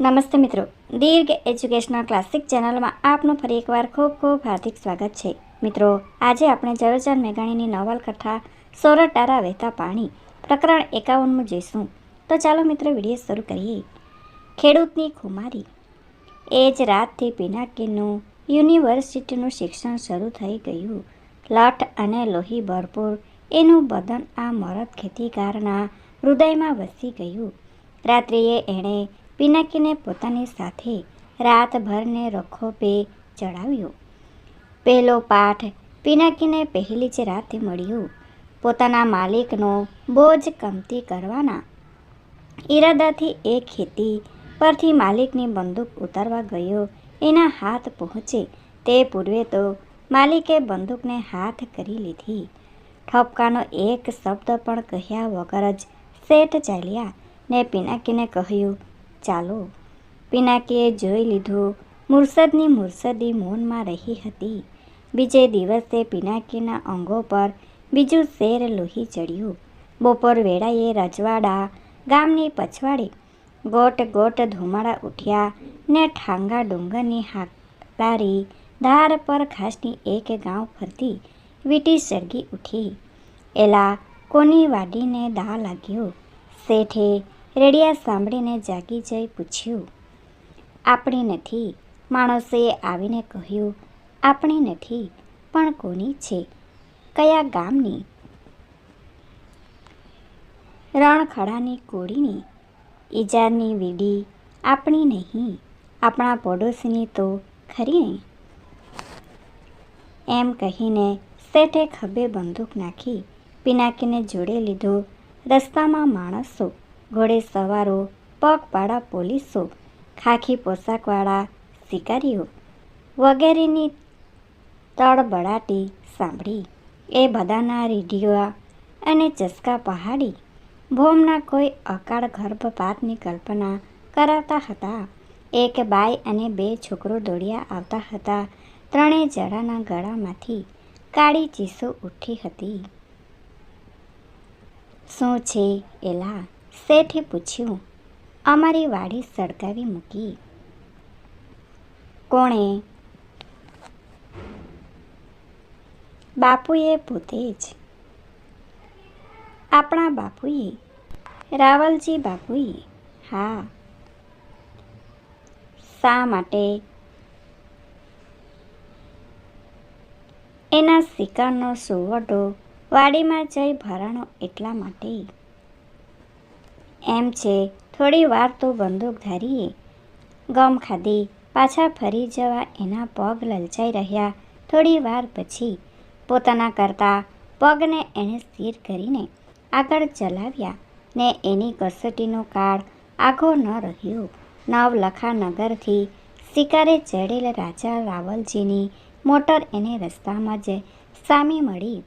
નમસ્તે મિત્રો. દીર્ઘ educational classic ચેનલમાં આપનું ફરી એકવાર ખૂબ ખૂબ હાર્દિક સ્વાગત છે. મિત્રો, આજે આપણે ઝવેરચંદ મેઘાણીની નવલકથા સોરઠારા વહેતા પાણી, પ્રકરણ એકાવનમું જોઈશું. તો ચાલો મિત્રો, વીડિયો શરૂ કરીએ. ખેડૂતની ખુમારી. એ જ રાતથી પિનાકીનું યુનિવર્સિટીનું શિક્ષણ શરૂ થઈ ગયું. લઠ અને લોહી ભરપૂર. એનું બદન આ મરદ ખેતીકારના હૃદયમાં વસી ગયું. રાત્રિએ એણે પિનાકીને પોતાની સાથે રાતભરને રખોપે ચડાવ્યો. પહેલો પાઠ પિનાકીને પહેલી જ રાતે મળ્યો. પોતાના માલિકનો બોજ કમતી કરવાના. ઈરાદાથી એ ખેતી પરથી માલિકની બંદૂક ઉતારવા ગયો. એના હાથ પહોંચે. તે પૂર્વે તો માલિકે બંદૂકને હાથ કરી લીધી. ઠપકાનો એક શબ્દ પણ કહ્યા વગર જ શેઠ ચાલ્યા ને પિનાકીને કહ્યું ચાલો. પિનાકીએ જોઈ લીધું. મુરસદની મુરસદી મૌનમાં રહી હતી. બીજે દિવસે પિનાકીના અંગો પર બીજું શેર લોહી ચડ્યું. બપોર વેળાએ રજવાડા, ગામની પછવાડે ગોટ ગોટ ધુમાડા ઉઠ્યા ને ઠાંગા ડુંગરની હાકલારી ધાર પર ઘાસની એક ગાંવ ફરતી વીટી સળગી ઉઠી. એલા કોની વાડીને દા લાગ્યો? શેઠે રેડિયા સાંભળીને જાગી જઈ પૂછ્યું, આપણી નથી. માણસે આવીને કહ્યું, આપણી નથી, પણ કોની છે? કયા ગામની? રણખડાની કોળીની ઈજાની વીડી આપણી નહીં, આપણા પડોશીની તો ખરી ને એમ કહીને શેઠે ખભે બંદૂક નાખી, પિનાકીને જોડે લીધો રસ્તામાં માણસો ઘોડે સવારો પગપાળા પોલીસો, ખાખી પોશાકવાળા શિકારીઓ વગેરેની તળબડાટી સાંભળી. એ બધાના રીઢિયા અને ચસકા પહાડી. ભોમના કોઈ અકાળ ગર્ભપાતની કલ્પના કરાવતા હતા. એક બાઈ અને બે છોકરો દોડ્યા આવતા હતા ત્રણેય જડાના ગળામાંથી કાળી ચીસો ઉઠી હતી. શું છે એલા? શેઠે પૂછ્યું, અમારી વાડી સળગાવી મૂકી કોણે? બાપુએ પોતે જ. આપણા બાપુએ? રાવલજી બાપુએ. હા. શા માટે? એના શિકારનો સુવડો વાડીમાં જઈ ભરાણો એટલા માટે. એમ છે, થોડી વાર તો બંદૂકધારીએ ગમ ખાધી, પાછા ફરી જવા એના પગ લલચાઈ રહ્યા. થોડી વાર પછી પોતાના કરતાં પગને એણે સ્થિર કરીને આગળ ચલાવ્યા ને એની કસોટીનો કાળ આઘો ન રહ્યો. નવલખા નગરથી શિકારે ચડેલ રાજા રાવલજીની મોટર એને રસ્તામાં જ સામી મળી.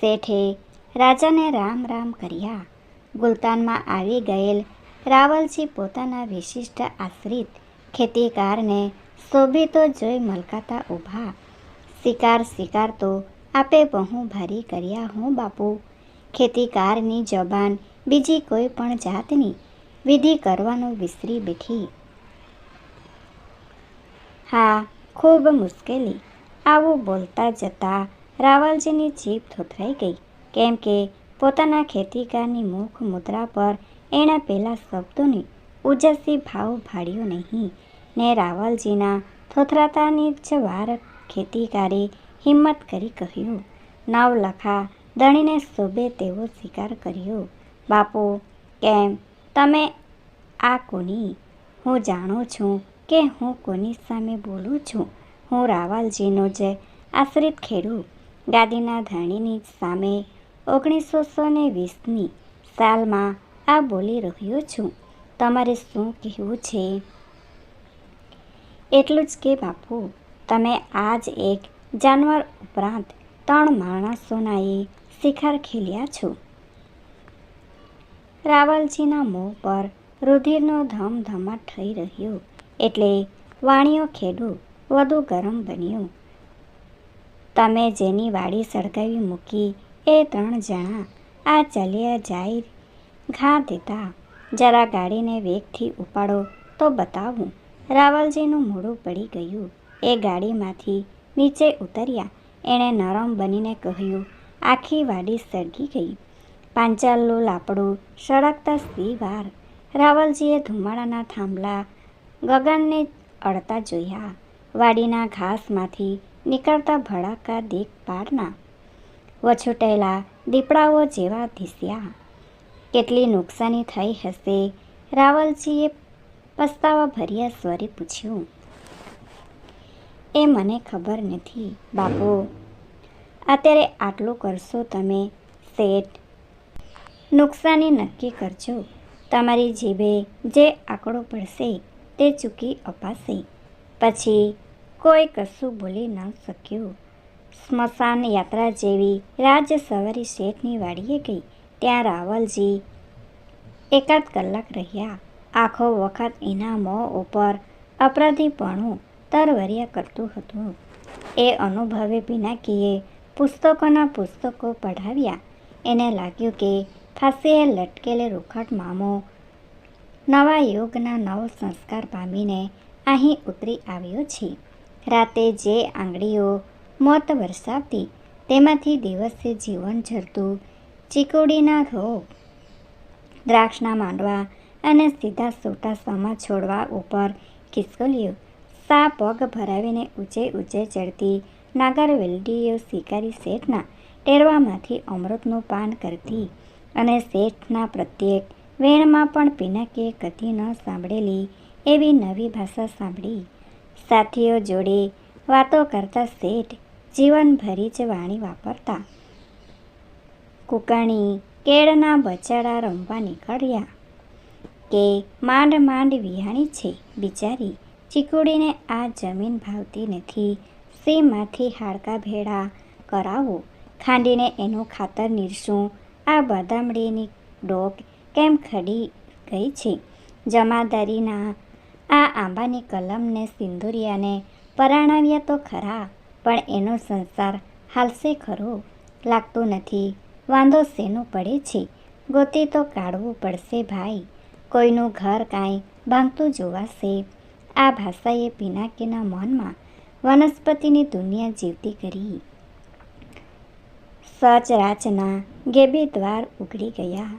શેઠે રાજાને રામ રામ કર્યા. ગુલતાનમાં આવી ગયેલ રાવલજી પોતાના વિશિષ્ટ આશ્રિત ખેતીકારને શોભિતો જોઈ મલકાતા ઊભા. શિકાર શિકાર તો આપે બહુ ભારી કર્યા હું બાપુ. ખેતીકારની જબાન બીજી કોઈ પણ જાતની વિધિ કરવાનું વિસરી બેઠી. હા, ખૂબ મુશ્કેલી. આવું બોલતા જતા રાવલજીની જીભ થોથરાઈ ગઈ. કેમ કે પોતાના ખેતીકારની મુખ મુદ્રા પર એણે પેલા શબ્દોની ઉજસી ભાવ ભાડ્યો નહીં. ને રાવલજીના થોથરાતાની જ વાર ખેતીકારે હિંમત કરી કહ્યું, નવલખા દણીને શોભે તેવો શિકાર કર્યો. બાપુ, કેમ? તમે આ કોની? હું જાણું છું કે હું કોની સામે બોલું છું. હું રાવલજીનો જ આશ્રિત ખેડૂત. ગાદીના ધણીની સામે ઓગણીસો ને વીસની સાલમાં આ બોલી રહ્યો છું. તમારે શું કહેવું છે? એટલું જ કે, બાપુ, તમે આજ એક જાનવર ઉપરાંત ત્રણ માણસોનાએ શિખર ખીલ્યા ખેલ્યા છો. રાવલજીના મોં પર રુધિરનો ધમધમાટ થઈ રહ્યો એટલે વાણીઓ ખેડું વધુ ગરમ બન્યું. તમે જેની વાડી સળગાવી મૂકી એ ત્રણ જણા આ ચાલ્યા જાય ઘા દેતા જરા ગાડીને વેગથી ઉપાડો તો બતાવું. રાવલજીનું મોડું પડી ગયું. એ ગાડીમાંથી નીચે ઉતર્યા. એણે નરમ બનીને કહ્યું, આખી વાડી સળગી ગઈ. પાંચાલનું લાપડું સળગતા સ્ત્રીવાર વાર. રાવલજીએ ધુમાડાના થાંભલા ગગનને અડતા જોયા. વાડીના ઘાસમાંથી નીકળતા ભડાકા દેખ પારના વછોટેલા દીપડાઓ જેવા ધીસ્યા. કેટલી નુકસાની થઈ હશે? રાવલજીએ પસ્તાવા ભર્યા સ્વરે પૂછ્યું. એ મને ખબર નથી, બાપુ. અત્યારે આટલું કરશો તમે શેઠ? નુકસાની નક્કી કરજો. તમારી જીભે જે આંકડો પડશે તે ચૂકી અપાશે. પછી કોઈ કશું બોલી ન શક્યું. સ્મશાન યાત્રા જેવી રાજ સવારી શેઠની વાડીએ ગઈ. ત્યાં રાવલજી એકાદ કલાક રહ્યા. આખો વખત એના મોં ઉપર અપરાધીપણું તરવરિયા કરતું હતું. એ અનુભવે પિનાકીએ પુસ્તકોના પુસ્તકો પઢાવ્યા. એને લાગ્યું કે ફાંસીએ લટકેલે રૂખટ મામો નવા યુગના નવ સંસ્કાર પામીને અહીં ઉતરી આવ્યો છે. રાતે જે આંગળીઓ મોત વરસાવતી. તેમાંથી દિવસે જીવન ઝરતું ચીકુડીના રોગ. દ્રાક્ષના માંડવા અને સીધા સોટા સમા છોડવા ઉપર ખિસકોલ્યું. સા પગ ભરાવીને ઊંચે ઊંચે ચડતી. નાગરવેલડીઓ શિકારી શેઠના ટેરવામાંથી અમૃતનું પાન કરતી અને શેઠના પ્રત્યેક વેણમાં પણ પિનાકીએ કદી ન સાંભળેલી એવી નવી ભાષા સાંભળી. સાથીઓ જોડે વાતો કરતા શેઠ જીવનભરી જ વાણી વાપરતા. કુકણી કેળના બચાડા રમવા નીકળ્યા. કે માંડ માંડ વિહાણી છે બિચારી. ચીકુડીને આ જમીન ભાવતી નથી. સીમાંથી હાડકા ભેળા કરાવો? ખાંડીને એનું ખાતર નીરશું આ બદામડીની ડોક કેમ ખડી ગઈ છે? જમાદારીના આ આંબાની કલમને સિંદુરિયાને પરાણાવ્યા તો ખરા. પણ એનો સંસાર હાલશે ખરો, લાગતું નથી. વાંધો શેનું પડે છે? ગોતી તો કાઢવું પડશે ભાઈ. કોઈનું ઘર કાંઈ ભાંગતું જોવાશે. આ ભાષાએ પિનાકીના મનમાં વનસ્પતિની દુનિયા જીવતી કરી. સચરાચના ગેબી દ્વાર ઉઘડી ગયા.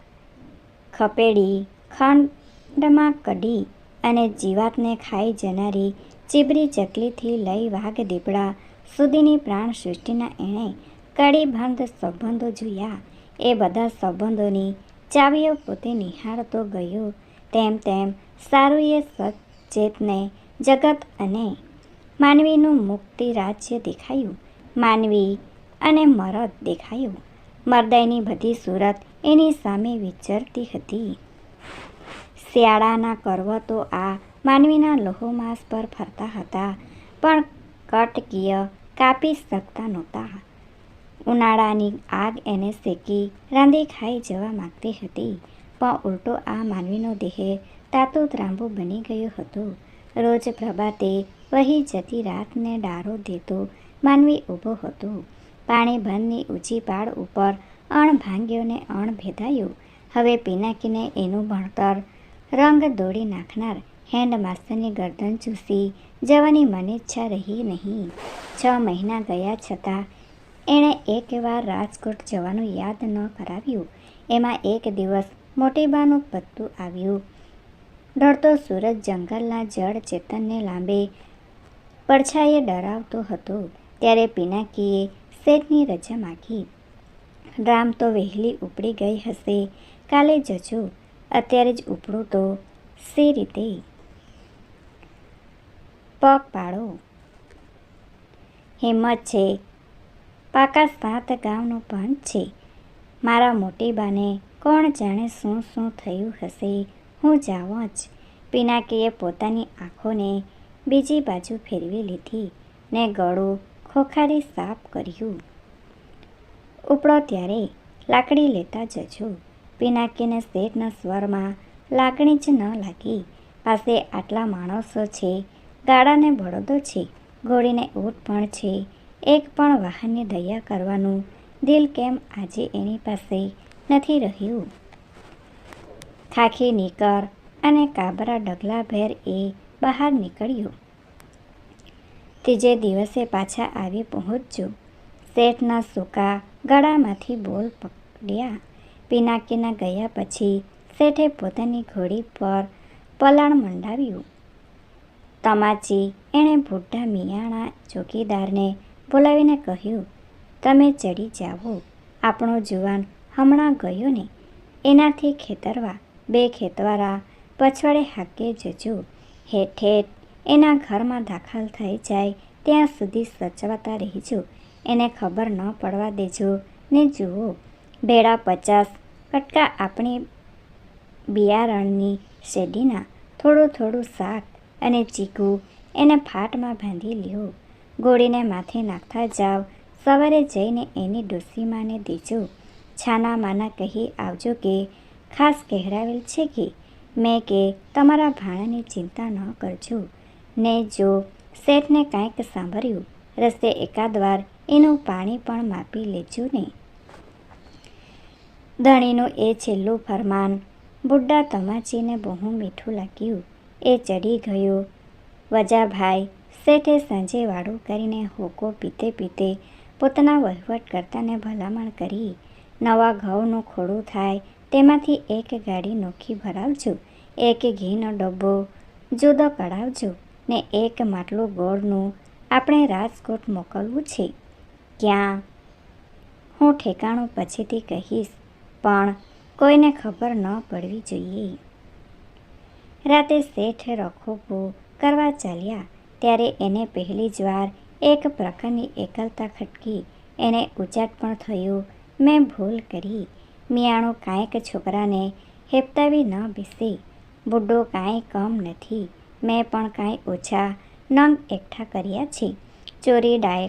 ખપેડી ખંડમાં કડી અને જીવાતને ખાઈ જનારી ચીબરી ચકલીથી લઈ વાઘ દીપડા સુધીની પ્રાણ સૃષ્ટિના એણે કડીબંધ સંબંધો જોયા. એ બધા સંબંધોની ચાવીઓ પોતે નિહાળતો ગયો. તેમ તેમ સારું એ સચેતને જગત અને માનવીનું મુક્તિ રાજ્ય દેખાયું. માનવી અને મરદ દેખાયું. મરદયની બધી સુરત એની સામે વિચરતી હતી. શિયાળાના કરવતો આ માનવીના લોહોમાસ પર ફરતા હતા. પણ કટકીય કાપી શકતા નહોતા. ઉનાળાની આગ એને શેકી રાંધી ખાઈ જવા માંગતી હતી. પણ ઉલટો આ માનવીનો દેહ તાતો ત્રાંબો બની ગયો હતો. રોજ પ્રભાતે વહી જતી રાતને ડારો દેતો માનવી ઊભો હતો. પાણી બંધની ઊંચી પાડ ઉપર અણ ભાંગ્યો ને અણ ભેદાયો. હવે પિનાકીને એનું ભણતર રંગ દોડી નાખનાર હેન્ડ માસ્ટરની ગરદન ચૂસી જવાની મને ઈચ્છા રહી નહીં. છ મહિના ગયા છતાં એણે એકવાર રાજકોટ જવાનું યાદ ન કરાવ્યું. એમાં એક દિવસ મોટેબાનું પત્તું આવ્યું. ઢળતો સૂરજ જંગલના જળ ચેતનને લાંબે પડછાએ ડરાવતો હતો. ત્યારે પિનાકીએ શેઠની રજા માગી. રામ તો વહેલી ઉપડી ગઈ હશે. કાલે જજો. અત્યારે જ ઉપડું તો. સે રીતે? પગ પાડો. હિંમત છે. પાકા સાત ગામનો પંચ છે. મારા મોટી બાને કોણ જાણે શું શું થયું હશે, હું જાઉં જ. પિનાકીએ પોતાની આંખોને બીજી બાજુ ફેરવી લીધી ને ગળું ખોખારી સાફ કર્યું. ઉપડો ત્યારે લાકડી લેતા જજો. પિનાકીને શેઠના સ્વરમાં લાગણી જ ન લાગી. પાસે આટલા માણસો છે ગાડાને બળદો છે ઘોડીને ઊંટ પણ છે. એક પણ વાહનની દયા કરવાનું દિલ કેમ આજે એની પાસે નથી રહ્યું? ખાખી નીકર અને કાબરા ડગલાભેર એ બહાર નીકળ્યું. ત્રીજે દિવસે પાછા આવી પહોંચજો શેઠના સૂકા ગળામાંથી બોલ પકડ્યા. પિનાકીના ગયા પછી શેઠે પોતાની ઘોડી પર પલાણ મંડાવ્યું. તમાચી એણે બુઢા મિયાણા ચોકીદારને બોલાવીને કહ્યું, તમે ચડી જાઓ. આપણો જુવાન હમણાં ગયો ને. એનાથી ખેતરવા, બે ખેતવારા, પછવાડે હાકે જજો. હેઠ એના ઘરમાં દાખલ થઈ જાય ત્યાં સુધી સચવાતા રહેજો. એને ખબર ન પડવા દેજો. ને જુઓ ભેળા પચાસ કટકા આપણી બિયારણની શેડીના થોડું થોડું શાક અને ચીકુ એને ફાટમાં બાંધી લ્યો. ગોળીને માથે નાખતા જાવ. સવારે જઈને એની ડોસીમાને દેજો. છાના માના કહી આવજો કે, ખાસ કહેરાવેલ છે કે? મેં કે, તમારા ભાણાની ચિંતા ન કરજો. ને જો શેઠને કાંઈક સાંભળ્યું, રસ્તે એકાદ વાર એનું પાણી પણ માપી લેજો ને. ધણીનું એ છેલ્લું ફરમાન બુડ્ડા તમાચીને બહુ મીઠું લાગ્યું. એ ચડી ગયો. વજાભાઈ શેઠે સાંજે વાળું કરીને હોકો પીતે પીતે પોતાના વહીવટ કરતાને ભલામણ કરી. નવા ઘઉંનું ખોડું થાય, તેમાંથી એક ગાડી નોખી ભરાવજો, એક ઘીનો ડબ્બો જુદો કઢાવજો ને એક માટલું ગોળનું આપણે રાજકોટ મોકલવું છે. ક્યાં? હું ઠેકાણું પછીથી કહીશ, પણ કોઈને ખબર ન પડવી જોઈએ. રાતે શેઠ રખોપો કરવા ચાલ્યા, ત્યારે એને પહેલી જ વાર એક પ્રકારની એકલતા ખટકી, એને ઉચાટ પણ થયું. મેં ભૂલ કરી. મિયાણું કાંઈક છોકરાને હેપતાવી ન બેસે. બુડ્ડો કાંઈ કમ નથી. મેં પણ કાંઈ ઓછા નંગ એકઠા કર્યા છે. ચોરી ડાય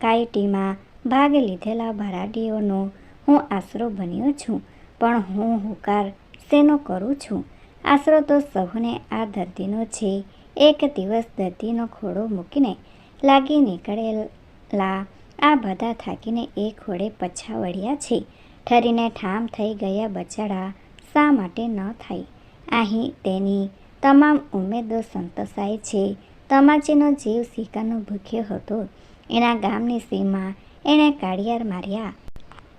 કાયટીમાં ભાગ લીધેલા ભરાડીઓનો હું આશરો બન્યો છું, પણ હું હુકાર શેનો કરું છું? આશરો તો સહુને આ દર્દીનો છે. એક દિવસ દર્દીનો ખોડો મૂકીને લાગી નીકળેલા આ બધા થાકીને એ ખોડે પછા વળ્યા છે. ઠરીને ઠામ થઈ ગયા બચાડા શા માટે ન થાય? અહીં તેની તમામ ઉમેદો સંતોષાય છે. તમાચીનો જીવ શિકારનો ભૂખ્યો હતો. એના ગામની સીમા એણે કાળિયાર માર્યા.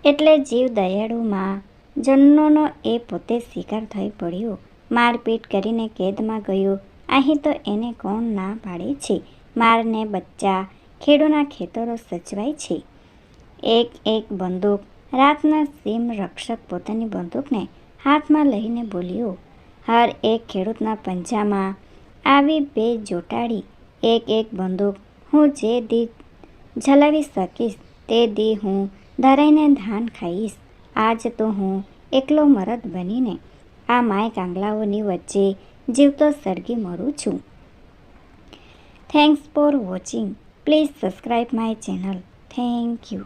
એટલે જીવ દયાળુમાં જન્નોનો એ પોતે શિકાર થઈ પડ્યો. મારપીટ કરીને કેદમાં ગયો. અહીં તો એને કોણ ના પાડે છે? મારને બચ્ચા, ખેડૂના ખેતરો સચવાય છે. એક એક બંદૂક. રાતના સીમ રક્ષક પોતાની બંદૂકને હાથમાં લઈને બોલ્યો, હર એક ખેડૂતના પંજામાં આવી બે જોટાડી એક એક બંદૂક. હું જે દી ઝલાવી શકીશ, તે દી હું ધરાઈને ધાન ખાઈશ. આજ તો હું એકલો મરદ બનીને આ માય કાંગલાઓની વચ્ચે જીવતો સળગી મરું છું. Thanks for watching please subscribe my channel thank you